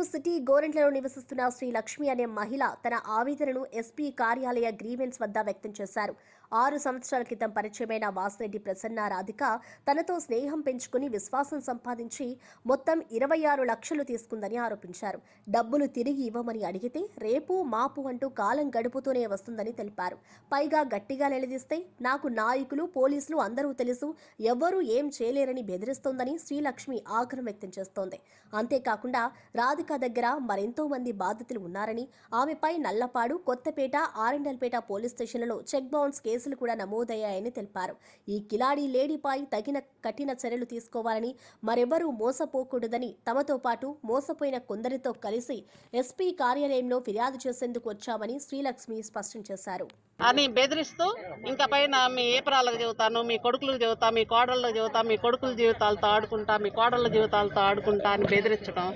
Nellore city గోరెంట్లలో నివసిస్తున్న శ్రీ లక్ష్మి అనే మహిళ తన ఆవేదనను ఎస్పీ కార్యాలయ గ్రీవెన్స్ వద్ద వ్యక్తం చేశారు. ఆరు సంవత్సరాల క్రితం పరిచయమైన వాసిరెడ్డి ప్రసన్న రాధిక తనతో స్నేహం పెంచుకుని విశ్వాసం సంపాదించి మొత్తం ఇరవై ఆరు లక్షలు తీసుకుందని ఆరోపించారు. డబ్బులు తిరిగి ఇవ్వమని అడిగితే రేపు మాపు అంటూ కాలం గడుపుతూనే వస్తుందని తెలిపారు. పైగా గట్టిగా నిలదీస్తే నాకు నాయకులు పోలీసులు అందరూ తెలుసు ఎవ్వరూ ఏం చేయలేరని బెదిరిస్తోందని శ్రీలక్ష్మి ఆగ్రహం వ్యక్తం చేస్తోంది. అంతేకాకుండా రాధిక దగ్గర మరెంతో మంది బాధితులు ఉన్నారని ఆమెపై నల్లపాడు కొత్తపేట ఆరెండల్పేట పోలీస్ స్టేషన్లలో చెక్ బౌన్స్ కేసులు కూడా నమోదయ్యాయని తెలిపారు. ఈ కిలాడి లేడీపై తగిన కఠిన చర్యలు తీసుకోవాలని మరెవరూ మోసపోకూడదని తమతో పాటు మోసపోయిన కొందరితో కలిసి ఎస్పీ కార్యాలయంలో ఫిర్యాదు చేసేందుకు వచ్చామని శ్రీలక్ష్మి స్పష్టం చేశారు. అని బెదిరిస్తూ ఇంకా పైన మీ ఏపరాలకు చెబుతాను మీ కొడుకులకు చెబుతా మీ కోడళ్ళకు చెబుతా మీ కొడుకుల జీవితాలతో ఆడుకుంటా మీ కోడళ్ళ జీవితాలతో ఆడుకుంటా అని బెదిరించడం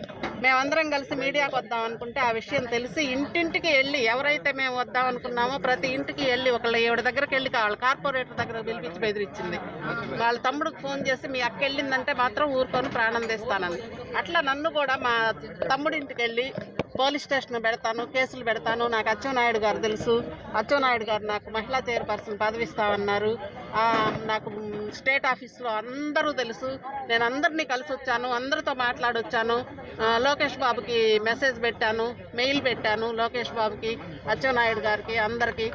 మేమందరం కలిసి మీడియాకు వద్దాం అనుకుంటే ఆ విషయం తెలిసి ఇంటింటికి వెళ్ళి ఎవరైతే మేము వద్దాం అనుకున్నామో ప్రతి ఇంటికి వెళ్ళి ఒకళ్ళ ఎవరి దగ్గరికి వెళ్ళి కావాలి కార్పొరేటర్ దగ్గర పిలిపించి బెదిరించింది. వాళ్ళ తమ్ముడికి ఫోన్ చేసి మీ అక్క వెళ్ళిందంటే మాత్రం ఊరుకొని ప్రాణం తీస్తానని. అట్లా నన్ను కూడా మా తమ్ముడింటికి వెళ్ళి పోలీస్ స్టేషన్ పెడతాను కేసులు పెడతాను. నాకు అచ్చెన్నాయుడు గారు తెలుసు. అచ్చెన్నాయుడు గారు నాకు మహిళా చైర్పర్సన్ పదవి ఇస్తామన్నారు నాకు స్టేట్ ఆఫీస్లో అందరూ తెలుసు. నేను అందరినీ కలిసి వచ్చాను అందరితో మాట్లాడొచ్చాను. లోకేష్ బాబుకి మెసేజ్ పెట్టాను మెయిల్ పెట్టాను లోకేష్ బాబుకి అచ్చెన్నాయుడు గారికి అందరికీ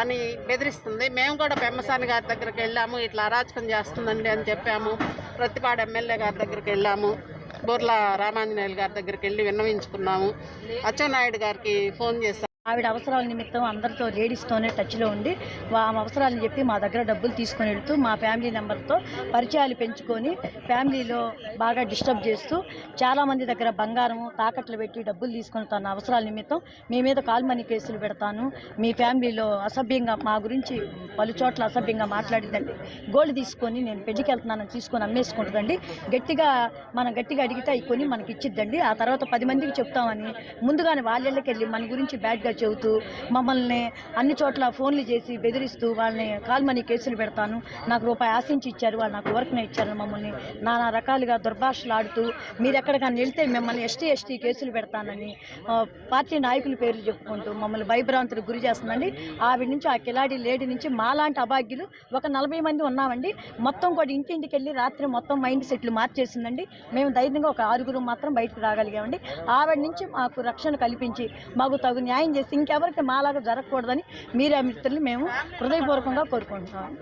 అని బెదిరిస్తుంది. మేము కూడా పెమ్మసాని గారి దగ్గరికి వెళ్ళాము. ఇట్లా అరాచకం చేస్తుందండి అని చెప్పాము. ప్రతిపాడు ఎమ్మెల్యే గారి దగ్గరికి వెళ్ళాము. బోర్ల రామాంజనేయులు గారి దగ్గరికి వెళ్ళి విన్నవించుకున్నాము. అచ్చెన్నాయుడు గారికి ఫోన్ చేశాము ఆవిడ అవసరాల నిమిత్తం అందరితో లేడీస్తోనే టచ్లో ఉండి వా- ఆమె అవసరాలని చెప్పి మా దగ్గర డబ్బులు తీసుకొని వెళుతూ మా ఫ్యామిలీ నెంబర్తో పరిచయాలు పెంచుకొని ఫ్యామిలీలో బాగా డిస్టర్బ్ చేస్తూ చాలామంది దగ్గర బంగారము తాకట్లు పెట్టి డబ్బులు తీసుకొని తన అవసరాల నిమిత్తం మీ మీద కాల్మనీ కేసులు పెడతాను. మీ ఫ్యామిలీలో అసభ్యంగా మా గురించి పలు చోట్ల అసభ్యంగా మాట్లాడిందండి. గోల్డ్ తీసుకొని నేను పెళ్ళికి వెళ్తున్నానని తీసుకొని అమ్మేసుకుంటుందండి. గట్టిగా మనం గట్టిగా అడిగితే అవి కొని మనకి ఇచ్చిద్దండి ఆ తర్వాత పది మందికి చెప్తామని ముందుగానే వాళ్ళకి వెళ్ళి మన గురించి బ్యాడ్గా చెబుతూ మమ్మల్ని అన్ని చోట్ల ఫోన్లు చేసి బెదిరిస్తూ వాళ్ళని కాల్మనీ కేసులు పెడతాను. నాకు రూపాయి ఆశించి ఇచ్చారు వాళ్ళు నాకు వర్క్నే ఇచ్చారు మమ్మల్ని. నానా రకాలుగా దుర్భాషలు ఆడుతూ మీరు ఎక్కడికైనా వెళ్తే మిమ్మల్ని ఎస్టీ ఎస్టీ కేసులు పెడతానని పార్టీ నాయకుల పేర్లు చెప్పుకుంటూ మమ్మల్ని భయభ్రాంతులకు గురి చేస్తుందండి. ఆవిడ నుంచి ఆ కిలాడి లేడీ నుంచి మాలాంటి అభాగ్యులు ఒక నలభై మంది ఉన్నామండి. మొత్తం కూడా ఇంటింటికి వెళ్ళి రాత్రి మొత్తం మైండ్ సెట్లు మార్చేసిందండి. మేము ధైర్యంగా ఒక ఆరుగురు మాత్రం బయటకు రాగలిగామండి. ఆవిడ నుంచి మాకు రక్షణ కల్పించి మాకు తగు న్యాయం చేసి ఇంకెవరికి మాలాగా జరగకూడదని మీరే మిత్రులు మేము హృదయపూర్వకంగా కోరుకుంటున్నాం.